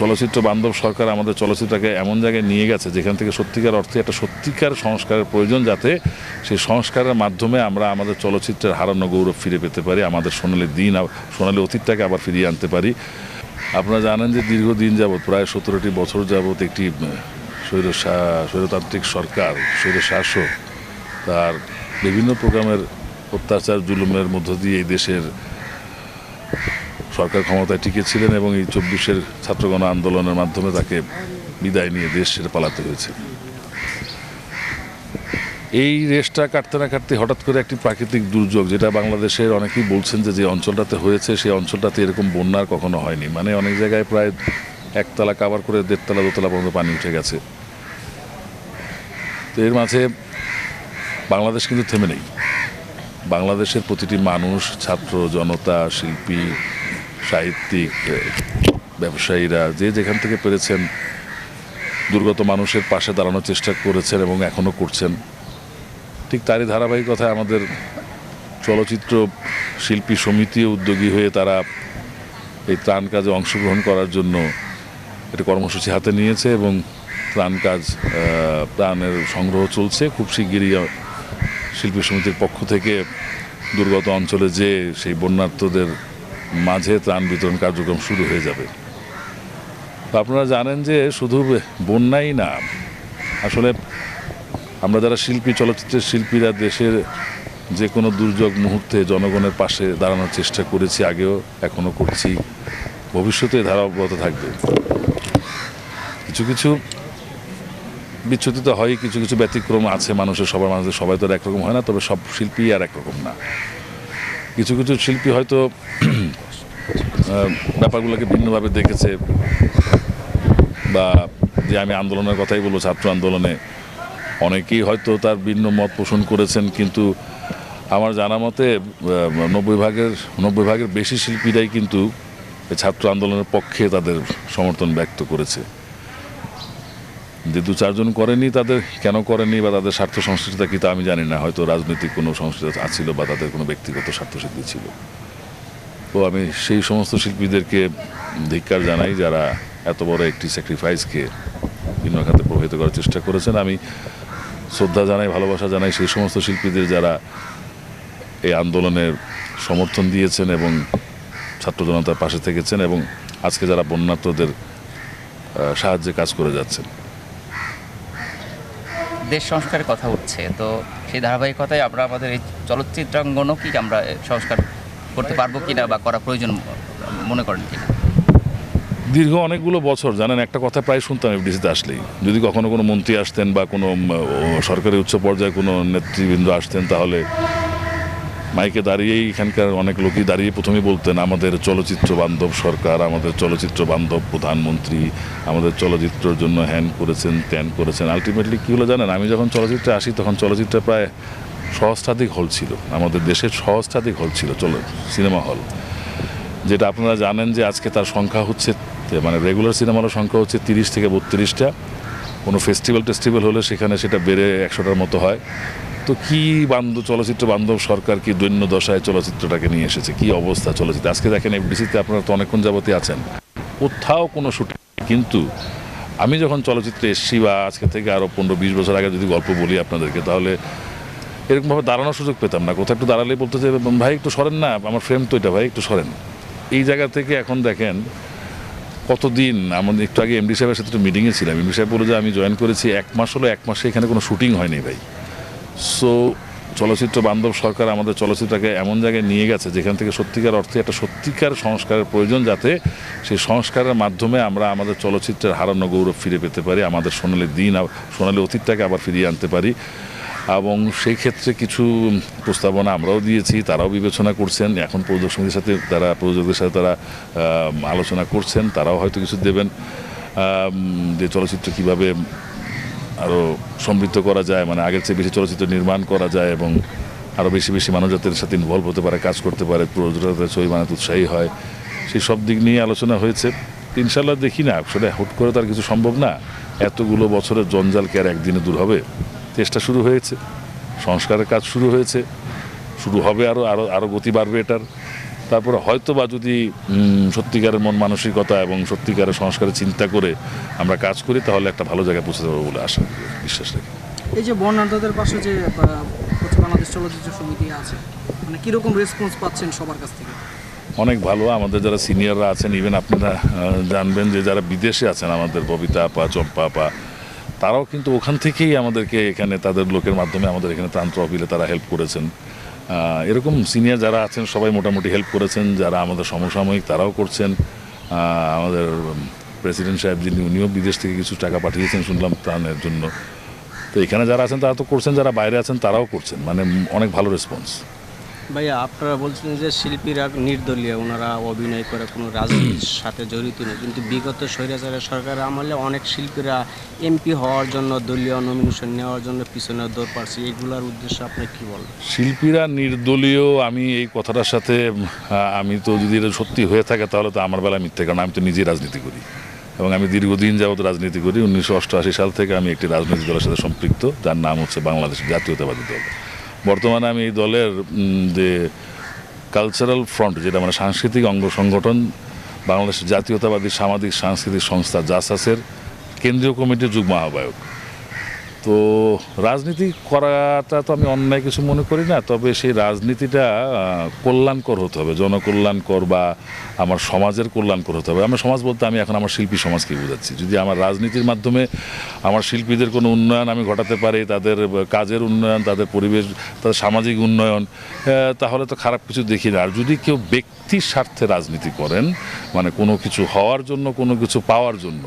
চলচ্চিত্র বান্ধব সরকার আমাদের চলচ্চিত্রকে এমন জায়গায় নিয়ে গেছে যেখান থেকে সত্যিকার অর্থে একটা সত্যিকার সংস্কারের প্রয়োজন যাতে সেই সংস্কারের মাধ্যমে আমরা আমাদের চলচ্চিত্রের হারানো গৌরব ফিরে পেতে পারি, আমাদের সোনালি দিন সোনালি অতীতটাকে আবার ফিরিয়ে আনতে পারি। আপনারা জানেন যে দীর্ঘদিন যাবৎ, প্রায় সতেরোটি বছর যাবৎ একটি স্বৈর স্বৈরতান্ত্রিক সরকার স্বৈর শাসক তার বিভিন্ন প্রোগ্রামের অত্যাচার, জুলুমের মধ্য দিয়ে এই দেশের সরকার ক্ষমতায় টিকে ছিলেন এবং এই চব্বিশের ছাত্রগণ আন্দোলনের মাধ্যমে তাকে বিদায় নিয়ে দেশ ছেড়ে পালাতে হয়েছে। এই রেসটা কাটতে না কাটতে হঠাৎ করে একটি প্রাকৃতিক দুর্যোগ, যেটা বাংলাদেশের অনেকেই বলছেন যে যে অঞ্চলটাতে হয়েছে, সেই অঞ্চলটাতে এরকম বন্যার কখনো হয়নি। মানে অনেক জায়গায় প্রায় একতলা কাবার করে দেড়তলা, দোতলা পর্যন্ত পানি উঠে গেছে। তো এর মাঝে বাংলাদেশ কিন্তু থেমে নেই। বাংলাদেশের প্রতিটি মানুষ, ছাত্র, জনতা, শিল্পী সাহিত্যিক, ব্যবসায়ীরা যে যেখান থেকে পেরেছেন, দুর্গত মানুষের পাশে দাঁড়ানোর চেষ্টা করেছেন এবং এখনও করছেন। ঠিক তারই ধারাবাহিকতায় আমাদের চলচ্চিত্র শিল্পী সমিতি উদ্যোগী হয়ে তারা এই ত্রাণ কাজে অংশগ্রহণ করার জন্য একটা কর্মসূচি হাতে নিয়েছে এবং ত্রাণ কাজ ত্রাণের সংগ্রহ চলছে। খুব শিগগিরই শিল্পী সমিতির পক্ষ থেকে দুর্গত অঞ্চলে যে সেই বন্যার্থদের মাঝে ত্রাণ বিতরণ কার্যক্রম শুরু হয়ে যাবে। আপনারা জানেন যে শুধু বন্যাই না, আসলে আমরা যারা শিল্পী, চলচ্চিত্রের শিল্পীরা দেশের যে কোনো দুর্যোগ মুহূর্তে জনগণের পাশে দাঁড়ানোর চেষ্টা করেছি, আগেও এখনও করছি, ভবিষ্যতে ধারা থাকবে। কিছু কিছু বিচ্যুতি তো হয় কিছু কিছু ব্যতিক্রম আছে মানুষের, সবার মানুষের সবাই তো একরকম হয় না, তবে সব শিল্পী আর একরকম না। কিছু কিছু শিল্পী হয়তো ব্যাপারগুলোকে ভিন্নভাবে দেখেছে বা যে আমি আন্দোলনের কথাই বলব, ছাত্র আন্দোলনে অনেকেই হয়তো তার ভিন্ন মত পোষণ করেছেন, কিন্তু আমার জানা মতে নব্বই ভাগের নব্বই ভাগের বেশি শিল্পীরাই কিন্তু ছাত্র আন্দোলনের পক্ষে তাদের সমর্থন ব্যক্ত করেছে। যে দু চারজন করেনি, তাদের কেন করেনি বা তাদের স্বার্থ সংশ্লিষ্টতা কি তা আমি জানি না। হয়তো রাজনৈতিক কোনো সংশ্লিষ্টতা ছিল বা তাদের কোনো ব্যক্তিগত স্বার্থ স্বার্থসিদ্ধি ছিল। তো আমি সেই সমস্ত শিল্পীদেরকে ধিক্কার জানাই যারা এত বড় একটি স্যাক্রিফাইসকে ভিন্ন খাতে প্রভাবিত করার চেষ্টা করেছেন। আমি শ্রদ্ধা জানাই, ভালোবাসা জানাই সেই সমস্ত শিল্পীদের যারা এই আন্দোলনের সমর্থন দিয়েছেন এবং ছাত্র জনতার পাশে থেকেছেন এবং আজকে যারা বন্যার্থদের সাহায্যে কাজ করে যাচ্ছেন। দেশ সংস্কারের কথা উঠছে, তো সেই ধারাবাহিকতায় আমরা আমাদের এই চলচ্চিত্রাঙ্গনও কি আমরা সংস্কার করতে পারব কিনা বা করা প্রয়োজন মনে করেন দীর্ঘ অনেকগুলো বছর, জানেন, একটা কথা প্রায় শুনতাম এফডিসিতে আসলেই। যদি কখনো কোনো মন্ত্রী আসতেন বা কোনো সরকারি উচ্চ পর্যায়ে কোনো নেতৃবৃন্দ আসতেন, তাহলে মাইকে দাঁড়িয়েই এখানকার অনেক লোকই দাঁড়িয়ে প্রথমেই বলতেন, আমাদের চলচ্চিত্র বান্ধব সরকার, আমাদের চলচ্চিত্র বান্ধব প্রধানমন্ত্রী, আমাদের চলচ্চিত্রের জন্য হ্যান করেছেন, ত্যান করেছেন। আলটিমেটলি কী হলো জানেন, আমি যখন চলচ্চিত্রে আসি, তখন চলচ্চিত্রে প্রায় সহস্রাধিক হল ছিল। আমাদের দেশের সহস্রাধিক হল ছিল। চলো সিনেমা হল যেটা আপনারা জানেন যে আজকে তার সংখ্যা হচ্ছে মানে রেগুলার সিনেমা হলের সংখ্যা হচ্ছে তিরিশ থেকে বত্রিশটা। কোনো ফেস্টিভ্যাল টেস্টিভ্যাল হলে সেখানে সেটা বেড়ে একশোটার মতো হয়। তো কি বান্ধব চলচ্চিত্র বান্ধব সরকার কি দৈন্য দশায় চলচ্চিত্রটাকে নিয়ে এসেছে? কি অবস্থা চলচ্চিত্র? আজকে দেখেন এফডিসিতে আপনারা তো অনেকক্ষণ যাবতই আছেন। কোথাও কোনো শুটিং কিন্তু আমি যখন চলচ্চিত্রে এসেছি বা আজকে থেকে আরও পনেরো, বিশ বছর আগে যদি গল্প বলি আপনাদেরকে, তাহলে এরকমভাবে দাঁড়ানোর সুযোগ পেতাম না। কোথাও একটু দাঁড়ালেই বলতে যে, ভাই, একটু সরেন না, আমার ফ্রেম তো এটা ভাই, একটু সরেন। এই জায়গা থেকে এখন দেখেন কতদিন আমাদের একটু আগে এমডি সাহেবের সাথে একটু মিটিংয়ে ছিলাম। এমডি সাহেব বলে যে, আমি জয়েন করেছি এক মাস হলো, এক মাসে এখানে কোনো শুটিং হয়নি ভাই। সো চলচ্চিত্র বান্ধব সরকার আমাদের চলচ্চিত্রকে এমন জায়গায় নিয়ে গেছে, যেখান থেকে সত্যিকার অর্থে একটা সত্যিকার সংস্কারের প্রয়োজন, যাতে সেই সংস্কারের মাধ্যমে আমরা আমাদের চলচ্চিত্রের হারানো গৌরব ফিরে পেতে পারি, আমাদের সোনালি দিন সোনালি অতীতটাকে আবার ফিরিয়ে আনতে পারি। এবং সেই ক্ষেত্রে কিছু প্রস্তাবনা আমরাও দিয়েছি, তারাও বিবেচনা করছেন। এখন সমিতির সাথে তারা প্রযোজকদের সাথে তারা আলোচনা করছেন, তারাও হয়তো কিছু দেবেন। যে চলচ্চিত্র কীভাবে আরও সমৃদ্ধ করা যায় মানে আগের চেয়ে বেশি চলচ্চিত্র নির্মাণ করা যায় এবং আরও বেশি বেশি মানুষ যাতে সাথে ইনভলভ হতে পারে, কাজ করতে পারে প্রযোজকরা যাতে ছবি বানাতে উৎসাহী হয়, সেই সব দিক নিয়ে আলোচনা হয়েছে। ইনশাল্লাহ দেখি না, আসলে হুট করে তার কিছু সম্ভব না। এতগুলো বছরের জঞ্জাল কি আর একদিনে দূর হবে? চেষ্টা শুরু হয়েছে সংস্কারের কাজ শুরু হয়েছে শুরু হবে আরও আরও আরও গতি বাড়বে এটার। তারপরে হয়তো বা যদি সত্যিকারের মন মানসিকতা এবং সত্যিকারের সংস্কারের চিন্তা করে আমরা কাজ করি তাহলে একটা ভালো জায়গায় পৌঁছে যাব বলে আশা বিশ্বাস রাখি। এই যে বর্ণাঢ্যদের পাশে যে বাংলাদেশ চলচ্চিত্র সমিতি আছে মানে কীরকম রেসপন্স পাচ্ছেন সবার কাছ থেকে? অনেক ভালো আমাদের যারা সিনিয়ররা আছেন ইভেন আপনারা জানবেন যে যারা বিদেশে আছেন আমাদের ববিতা আপা চম্পা আপা তারাও কিন্তু ওখান থেকেই আমাদেরকে এখানে তাদের লোকের মাধ্যমে আমাদের এখানে ত্রাণ তহবিলে তারা হেল্প করেছেন। এরকম সিনিয়র যারা আছেন, সবাই মোটামুটি হেল্প করেছেন। যারা আমাদের সমসাময়িক, তারাও করছেন। আমাদের প্রেসিডেন্ট সাহেব যিনি, উনিও বিদেশ থেকে কিছু টাকা পাঠিয়েছেন শুনলাম ত্রাণের জন্য। তো এখানে যারা আছেন, তারা তো করছেন। যারা বাইরে আছেন, তারাও করছেন। মানে অনেক ভালো রেসপন্স ভাইয়া, আপনারা বলছেন যে শিল্পীরা নির্দলীয়, ওনারা অভিনয় করে কোনো রাজনীতির সাথে জড়িত নেই। কিন্তু বিগত স্বৈরাচারের সরকারের আমলে অনেক শিল্পীরা এমপি হওয়ার জন্য, দলীয় নমিনেশন নেওয়ার জন্য পিছনে দৌড় পারছে। এগুলোর উদ্দেশ্যে আপনি কি বলবেন শিল্পীরা নির্দলীয়, আমি এই কথাটার সাথে আমি তো যদি এটা সত্যি হয়ে থাকে, তাহলে তো আমার বেলা মিথ্যে, কারণ আমি তো নিজেই রাজনীতি করি। এবং আমি দীর্ঘদিন যাবত রাজনীতি করি। উনিশশো অষ্টআশি সাল থেকে আমি একটি রাজনৈতিক দলের সাথে সম্পৃক্ত, যার নাম হচ্ছে বাংলাদেশ জাতীয়তাবাদী দল। বর্তমানে আমি এই দলের যে কালচারাল ফ্রন্ট যেটা মানে সাংস্কৃতিক অঙ্গ সংগঠন, বাংলাদেশ জাতীয়তাবাদী সামাজিক সাংস্কৃতিক সংস্থা, জাসাসের কেন্দ্রীয় কমিটির যুগ্ম আহ্বায়ক। তো রাজনীতি করাটা তো আমি অন্যায় কিছু মনে করি না, তবে সেই রাজনীতিটা কল্যাণকর হতে হবে, জনকল্যাণকর বা আমার সমাজের কল্যাণকর হতে হবে। আমার সমাজ বলতে আমি এখন আমার শিল্পী সমাজকে বোঝাচ্ছি। যদি আমার রাজনীতির মাধ্যমে আমার শিল্পীদের কোনো উন্নয়ন আমি ঘটাতে পারি, তাদের কাজের উন্নয়ন, তাদের পরিবেশ, তাদের সামাজিক উন্নয়ন তাহলে তো খারাপ কিছু দেখি না। আর যদি কেউ ব্যক্তির স্বার্থে রাজনীতি করেন মানে কোনো কিছু হওয়ার জন্য, কোনো কিছু পাওয়ার জন্য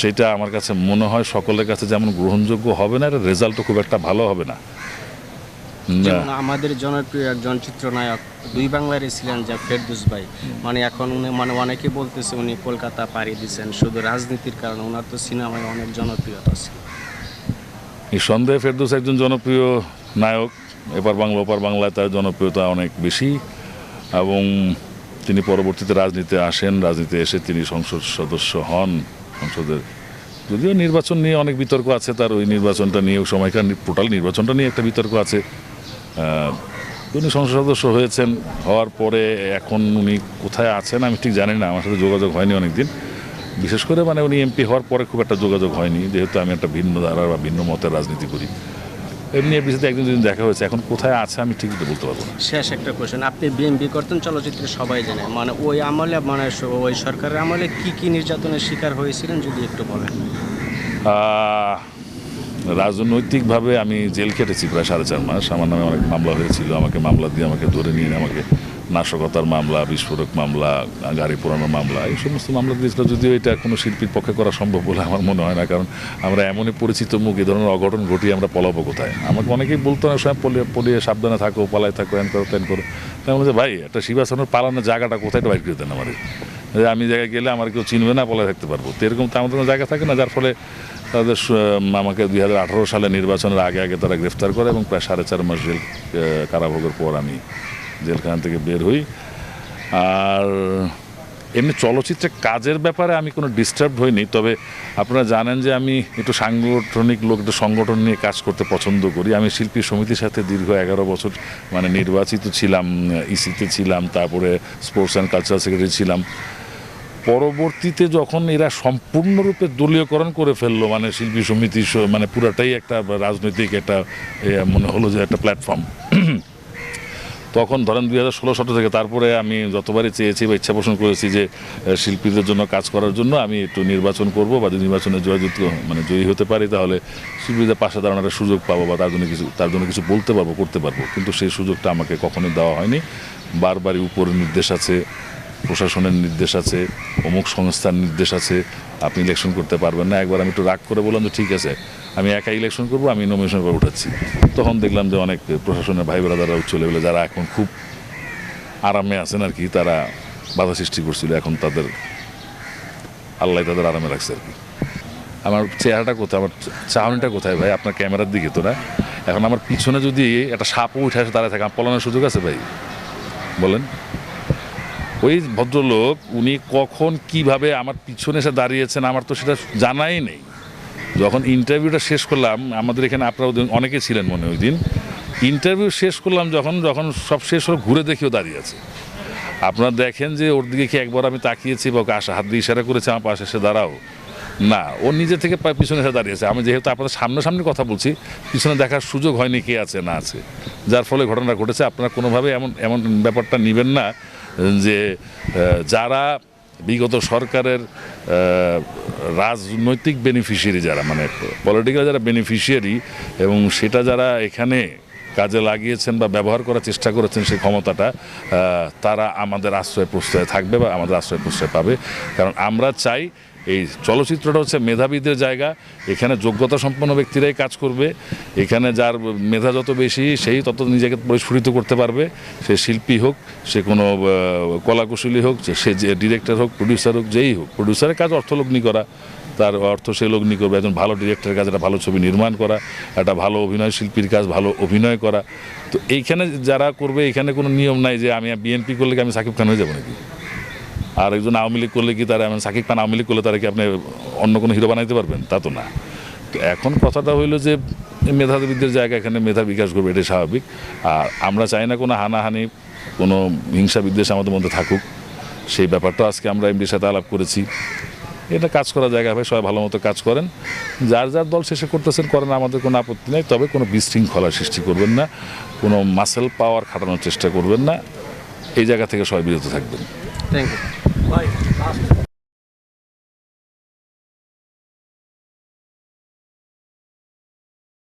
সেটা আমার কাছে মনে হয় সকলের কাছে যেমন গ্রহণযোগ্য হবে না এর রেজাল্টও খুব একটা ভালো হবে না। আমাদের জনপ্রিয় একজন চিত্রনায়ক দুই বাংলারই ছিলেন যা ফেরদুস ভাই। মানে এখন উনি মানে অনেকে বলতেছে উনি কলকাতা পাড়ি দিয়েছেন শুধু রাজনীতির কারণে ওনার তো সিনেমায় অনেক জনপ্রিয়তা ছিল। এই সন্দেহে ফেরদৌস একজন জনপ্রিয় নায়ক এপার বাংলা ওপার বাংলায় তার জনপ্রিয়তা অনেক বেশি। এবং তিনি পরবর্তীতে রাজনীতিতে আসেন রাজনীতিতে এসে তিনি সংসদ সদস্য হন। সংসদের। যদিও নির্বাচন নিয়ে অনেক বিতর্ক আছে, তার ওই নির্বাচনটা নিয়েও সময়কার টোটাল নির্বাচনটা নিয়ে একটা বিতর্ক আছে। উনি সংসদ সদস্য হয়েছেন, হওয়ার পরে এখন উনি কোথায় আছেন আমি ঠিক জানি না, আমার সাথে যোগাযোগ হয়নি অনেকদিন। বিশেষ করে মানে উনি এমপি হওয়ার পরে খুব একটা যোগাযোগ হয়নি, যেহেতু আমি একটা ভিন্ন ধারা বা ভিন্ন মতের রাজনীতি করি। এমনি এফডিসিতে একদিন দুদিন দেখা হয়েছে। এখন কোথায় আছে আমি ঠিক বলতে পারব না। শেষ একটা কোয়েশন আপনি বিএমপি করতেন চলচ্চিত্রে সবাই জানে। মানে ওই আমলে মানে ওই সরকারের আমলে কি কি নির্যাতনের শিকার হয়েছিলেন যদি একটু বলেন? রাজনৈতিকভাবে আমি জেল খেটেছি প্রায় সাড়ে চার মাস। আমার নামে অনেক মামলা হয়েছিল। আমাকে মামলা দিয়ে আমাকে ধরে নিয়ে আমাকে নাশকতার মামলা, বিস্ফোরক মামলা, গাড়ি পোড়ানোর মামলা, এই সমস্ত মামলা দিয়েছিল। যদিও এটা কোনো শিল্পীর পক্ষে করা সম্ভব বলে আমার মনে হয় না, কারণ আমরা এমনই পরিচিত মুখ, এ ধরনের অঘটন ঘটিয়ে আমরা পলাবো কোথায়? আমাকে অনেকেই বলতো না সময় পলিয়ে পলিয়ে সাবধানে থাকো, পালায় থাকো এন করো তেন করো তাই বলছে, ভাই, একটা শিবাসনের পালানোর জায়গাটা কোথায়? বাইর করে দেন আমার। যে আমি জায়গায় গেলে আমার কেউ চিনবে না, পলায় থাকতে পারব। তো এরকম তো আমাদের কোনো জায়গা থাকে না, যার ফলে তাদের আমাকে দুই হাজার আঠারো সালে নির্বাচনের আগে আগে তারা গ্রেফতার করে এবং প্রায় সাড়ে চার মাস জেল কারাভোগের পর আমি জেলখানা থেকে বের হই। আর এমনি চলচ্চিত্রে কাজের ব্যাপারে আমি কোনো ডিস্টার্ব হইনি, তবে আপনারা জানেন যে আমি একটু সাংগঠনিক লোক একটু সংগঠন নিয়ে কাজ করতে পছন্দ করি। আমি শিল্পী সমিতির সাথে দীর্ঘ এগারো বছর মানে নির্বাচিত ছিলাম, ইসিতে ছিলাম, তারপরে স্পোর্টস অ্যান্ড কালচারাল সেক্রেটারি ছিলাম। পরবর্তীতে যখন এরা সম্পূর্ণরূপে দলীয়করণ করে ফেলল মানে শিল্পী সমিতি মানে পুরাটাই একটা রাজনৈতিক একটা মনে হলো যে একটা প্ল্যাটফর্ম তখন ধরেন দুই হাজার ষোলো, সতেরো থেকে তারপরে আমি যতবারই চেয়েছি বা ইচ্ছা পোষণ করেছি যে শিল্পীদের জন্য কাজ করার জন্য আমি একটু নির্বাচন করব বা যদি নির্বাচনে জয়যুক্ত মানে জয়ী হতে পারি তাহলে শিল্পীদের পাশে দাঁড়ানোর সুযোগ পাবো বা তার জন্য কিছু, তার জন্য কিছু বলতে পারব, করতে পারব। কিন্তু সেই সুযোগটা আমাকে কখনোই দেওয়া হয়নি। বারবারই উপরের নির্দেশ আছে, প্রশাসনের নির্দেশ আছে, অমুক সংস্থার নির্দেশ আছে, আপনি ইলেকশন করতে পারবেন না। একবার আমি একটু রাগ করে বললাম যে, ঠিক আছে আমি একা ইলেকশন করব, আমি নমিনেশন করে উঠাচ্ছি। তখন দেখলাম যে অনেক প্রশাসনের ভাই ব্রাদাররা উচ্চ লেভেলে যারা এখন খুব আরামে আছেন আর কি, তারা বাধা সৃষ্টি করছিল, এখন তাদের আল্লাহ তাদের আরামে রাখছে আর কি। আমার চেহারাটা কোথায়, আমার চাহনিটা কোথায় ভাই? আপনার ক্যামেরার দিকে তো না? এখন আমার পিছনে যদি একটা সাপও উঠে আসে, দাঁড়ায় থাকে, আমার পলানোর সুযোগ আছে ভাই? বলেন। ওই ভদ্রলোক, উনি কখন কীভাবে আমার পিছনে এসে দাঁড়িয়েছেন, আমার তো সেটা জানাই নেই। যখন ইন্টারভিউটা শেষ করলাম, আমাদের এখানে আপনারা অনেকে ছিলেন মনে ওই দিন। ইন্টারভিউ শেষ করলাম যখন যখন সব শেষ হলো, ঘুরে দেখিও দাঁড়িয়ে আছে। আপনারা দেখেন যে ওর দিকে কি একবার আমি তাকিয়েছি বা ওকে আশা, হাত দিয়ে ইশারা করেছে, আমার পাশে এসে দাঁড়াও। না, ও নিজে থেকে পিছনে এসে দাঁড়িয়েছে। আমি যেহেতু আপনাদের সামনাসামনি কথা বলছি, পিছনে দেখার সুযোগ হয়নি কে আছে, না আছে। যার ফলে ঘটনা ঘটেছে। আপনারা কোনোভাবে এমন এমন ব্যাপারটা নেবেন না যে যারা বিগত সরকারের রাজনৈতিক বেনিফিশিয়ারি যারা মানে পলিটিক্যাল যারা বেনিফিশিয়ারি এবং সেটা যারা এখানে কাজে লাগিয়েছেন বা ব্যবহার করার চেষ্টা করেছেন সেই ক্ষমতাটা তারা আমাদের আশ্রয় প্রশ্রয় থাকবে বা আমাদের আশ্রয় প্রশ্রয় পাবে। কারণ আমরা চাই এই চলচ্চিত্রটা হচ্ছে মেধাবীদের জায়গা, এখানে যোগ্যতা সম্পন্ন ব্যক্তিরাই কাজ করবে, এখানে যার মেধা যত বেশি সেই তত নিজেকে পরিস্ফুটিত করতে পারবে, সে শিল্পী হোক, সে কোনো কলাকুশলী হোক, সে যে ডিরেক্টর হোক প্রডিউসার হোক, যেই হোক প্রডিউসারের কাজ অর্থলগ্নি করা তার অর্থ সে লগ্নি করবে একজন ভালো ডিরেক্টরের কাজ, একটা ভালো ছবি নির্মাণ করা, একটা ভালো অভিনয় শিল্পীর কাজ, ভালো অভিনয় করা। তো এইখানে যারা করবে, এখানে কোনো নিয়ম নাই যে আমি বিএনপি করলে কি আমি সাকিব খান হয়ে যাব নাকি? আর একজন আওয়ামী লীগ করলে কি তারা আমি সাকিব খান আওয়ামী লীগ করলে তারা কি আপনি অন্য কোনো হিরো বানাইতে পারবেন? তা তো না। তো এখন কথাটা হইল যে মেধাবীদের জায়গা এখানে মেধা বিকাশ করবে, এটাই স্বাভাবিক। আর আমরা চাই না কোনো হানাহানি, কোনো হিংসা বিদ্বেষ আমাদের মধ্যে থাকুক। সেই ব্যাপারটা আজকে আমরা এমডির সাথে আলাপ করেছি। এটা কাজ করার জায়গা হবে সবাই ভালো মতো কাজ করেন। যার যার দল শেষে করতেছেন করেন আমাদের কোনো আপত্তি নেই তবে কোনো বিশৃঙ্খলা সৃষ্টি করবেন না কোনো মাসেল পাওয়ার খাটানোর চেষ্টা করবেন না। এই জায়গা থেকে সবাই বিরত থাকবেন। Thank you